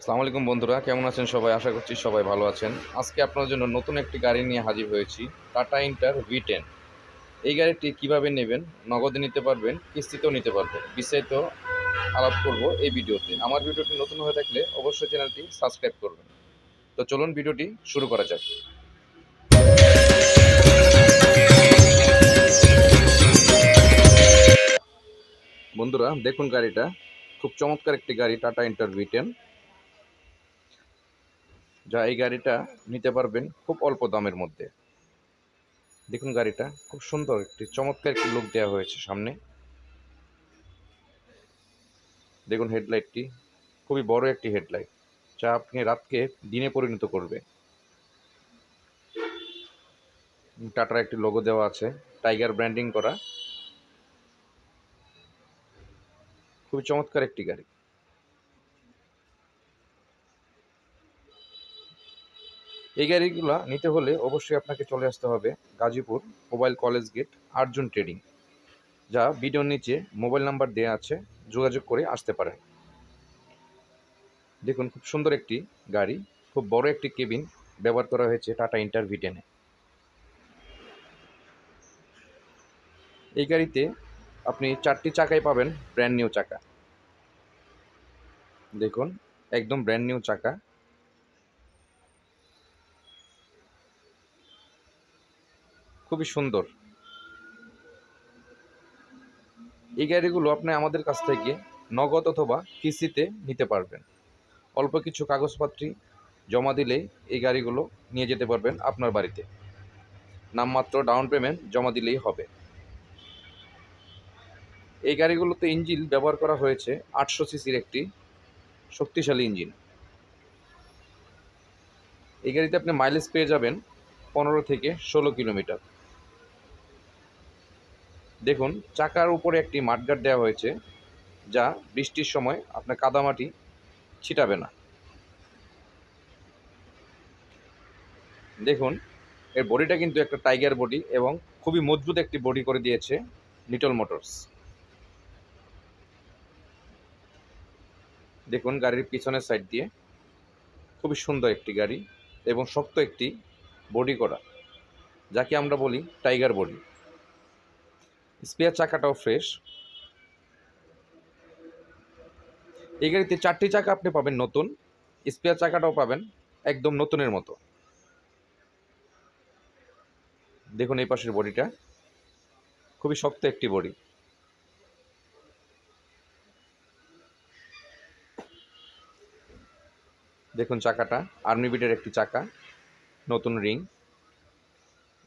আসসালামু আলাইকুম বন্ধুরা, কেমন আছেন সবাই? আশা করছি সবাই ভালো আছেন। আজকে আপনার জন্য নতুন একটি গাড়ি নিয়ে হাজির হয়েছি টাটা ইন্টার ভি টেন এই গাড়িটি কীভাবে নেবেন, নগদে নিতে পারবেন, কিস্তিতেও নিতে পারবেন, বিস্তারিত আলাপ করব এই ভিডিওতে। আমার ভিডিওটি নতুন হয়ে থাকলে অবশ্যই চ্যানেলটি সাবস্ক্রাইব করবেন। তো চলুন ভিডিওটি শুরু করা যাক। বন্ধুরা, দেখুন গাড়িটা। খুব চমৎকার একটি গাড়ি টাটা ইন্টার ভি টেন যা এই গাড়িটা নিতে পারবেন খুব অল্প দামের মধ্যে। দেখুন গাড়িটা, খুব সুন্দর একটি, চমৎকার একটি লুক দেওয়া হয়েছে সামনে। দেখুন হেডলাইটটি খুবই বড় একটি হেডলাইট যা আপনি রাতকে দিনে পরিণত করবে। টাটার একটি লোগো দেওয়া আছে টাইগার ব্র্যান্ডিং করা। খুবই চমৎকার একটি গাড়ি। এই গাড়িগুলো নিতে হলে অবশ্যই আপনাকে চলে আসতে হবে Gazipur mobile college gate Arjun trading, যা ভিডিওর নিচে মোবাইল নাম্বার দেওয়া আছে, যোগাযোগ করে আসতে পারেন। দেখুন, খুব সুন্দর একটি গাড়ি, খুব বড় একটি কেবিন ব্যবহার করা হয়েছে টাটা ইন্টার ভিটেনে। এই গাড়িতে আপনি চারটি চাকাই পাবেন, ব্র্যান্ড নিউ চাকা। দেখুন, একদম ব্র্যান্ড নিউ চাকা। খুবই সুন্দর। এই গাড়িগুলো আপনি আমাদের কাছ থেকে নগদ অথবা কিস্তিতে নিতে পারবেন। অল্প কিছু কাগজপত্র জমা দিলেই এই গাড়িগুলো নিয়ে যেতে পারবেন আপনার বাড়িতে। নামমাত্র ডাউন পেমেন্ট জমা দিলেই হবে। এই গাড়িগুলোতে ইঞ্জিন ব্যবহার করা হয়েছে আটশো সিসির একটি শক্তিশালী ইঞ্জিন। এই গাড়িতে আপনি মাইলেজ পেয়ে যাবেন পনেরো থেকে ষোলো কিলোমিটার। দেখুন, চাকার উপরে একটি মাঠগার্ড দেওয়া হয়েছে, যা বৃষ্টির সময় আপনার কাদামাটি ছিটাবে না। দেখুন, এর বডিটা কিন্তু একটা টাইগার বডি এবং খুবই মজবুত একটি বডি করে দিয়েছে লিটল মোটরস দেখুন, গাড়ির পিছনের সাইড দিয়ে খুবই সুন্দর একটি গাড়ি এবং শক্ত একটি বডি করা, যাকে আমরা বলি টাইগার বডি। স্পেয়ার চাকাটাও ফ্রেশ। এই গাড়িতে চারটি চাকা আপনি পাবেন নতুন, স্পেয়ার চাকাটাও পাবেন একদম নতুনের মতো। দেখুন এই পাশের বডিটা, খুবই শক্ত একটি বডি। দেখুন চাকাটা, আর্মি বিটের একটি চাকা, নতুন রিং।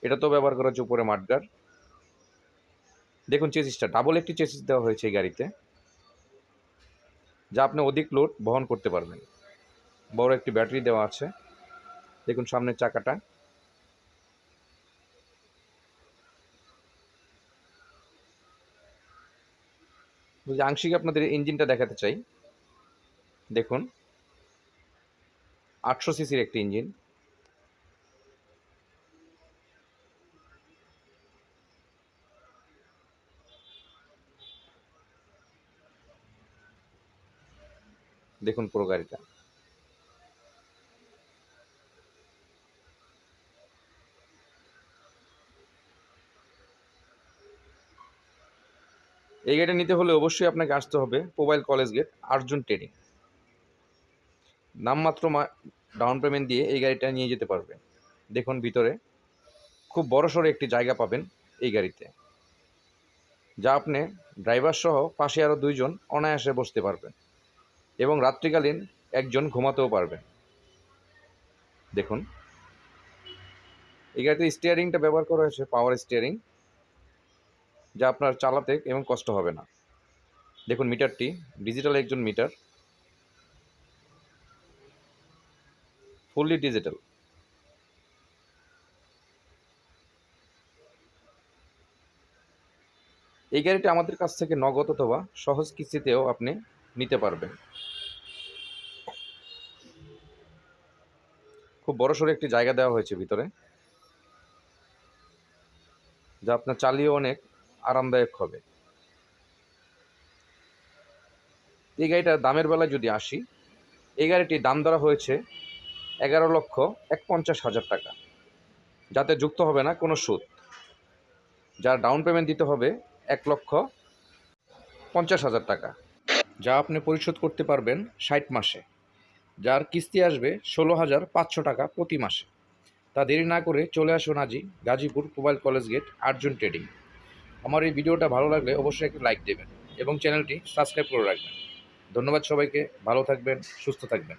এটা তো ব্যবহার করা হচ্ছে উপরে মাঠগার। দেখুন চেসিসটা ডাবল একটি চেসিস দেওয়া হয়েছে এই গাড়িতে, যা আপনি অধিক লোড বহন করতে পারবেন। বড় একটি ব্যাটারি দেওয়া আছে। দেখুন সামনের চাকাটা। আংশিক আপনাদের ইঞ্জিনটা দেখাতে চাই। দেখুন, আটশো সিসির একটি ইঞ্জিন। দেখুন পুরো গাড়িটা। এই গাড়িটা নিতে হলে অবশ্যই আপনাকে আসতে হবে mobile college gate Arjun trading নামমাত্র ডাউন পেমেন্ট দিয়ে এই গাড়িটা নিয়ে যেতে পারবেন। দেখুন ভিতরে খুব বড়সড় একটি জায়গা পাবেন এই গাড়িতে। যা আপনি ড্রাইভার সহ পাশে আরও দুইজন অনায়াসে বসতে পারবেন। এবং রাত্রিকালীন একজন ঘুমাতেও পারবেন দেখুন। এই গাড়িতে স্টিয়ারিংটা ব্যবহার করা হয়েছে পাওয়ার স্টিয়ারিং যা আপনার চালাতে এবং কষ্ট হবে না। দেখুন মিটারটি ডিজিটাল একজন মিটার। ফুললি ডিজিটাল এই গাড়িটা আমাদের কাছ থেকে নগদ অথবা সহজ কিস্তিতেও আপনি নিতে পারবেন। খুব বড়সড় একটি জায়গা দেওয়া হয়েছে ভিতরে, যা আপনার চালিয়ে অনেক আরামদায়ক হবে। এই গাড়িটার দামের বেলায় যদি আসি, এই গাড়িটির দাম ধরা হয়েছে এগারো লক্ষ এক পঞ্চাশ হাজার টাকা। যাতে যুক্ত হবে না কোনো সুদ। যার ডাউন পেমেন্ট দিতে হবে এক লক্ষ পঞ্চাশ হাজার টাকা, যা আপনি পরিশোধ করতে পারবেন ষাট মাসে। যার কিস্তি আসবে ষোলো হাজার পাঁচশো টাকা প্রতি মাসে। তা দেরি না করে চলে আসুন আজই Gazipur mobile college gate Arjun trading. আমার এই ভিডিওটা ভালো লাগলে অবশ্যই একটি লাইক দেবেন এবং চ্যানেলটি সাবস্ক্রাইব করে রাখবেন। ধন্যবাদ সবাইকে, ভালো থাকবেন, সুস্থ থাকবেন।